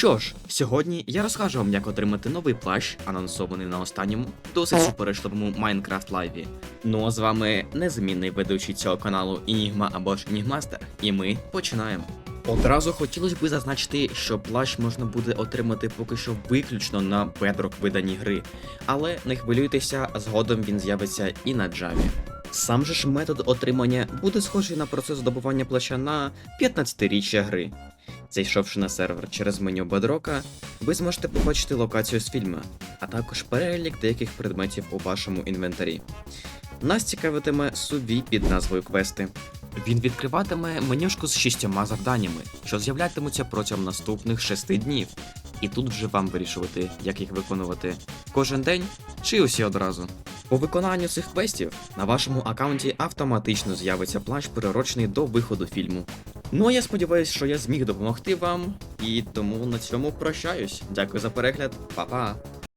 Що ж, сьогодні я розкажу вам, як отримати новий плащ, анонсований на останньому досить суперечливому Майнкрафт лайві. Ну а з вами незмінний ведучий цього каналу Інігма або ж Інігмастер, і ми починаємо. Одразу хотілося б зазначити, що плащ можна буде отримати поки що виключно на Bedrock виданні гри, але не хвилюйтеся, згодом він з'явиться і на Java. Сам же ж метод отримання буде схожий на процес здобування плаща на 15-річчя гри. Зайшовши на сервер через меню Bedrock, ви зможете побачити локацію з фільму, а також перелік деяких предметів у вашому інвентарі. Нас цікавитиме сувій під назвою Квести. Він відкриватиме менюшку з шістьома завданнями, що з'являтимуться протягом наступних шести днів. І тут вже вам вирішувати, як їх виконувати кожен день чи усі одразу. По виконанню цих квестів на вашому аккаунті автоматично з'явиться плащ, приурочений до виходу фільму. Ну а я сподіваюся, що я зміг допомогти вам, і тому на цьому прощаюсь. Дякую за перегляд, па-па!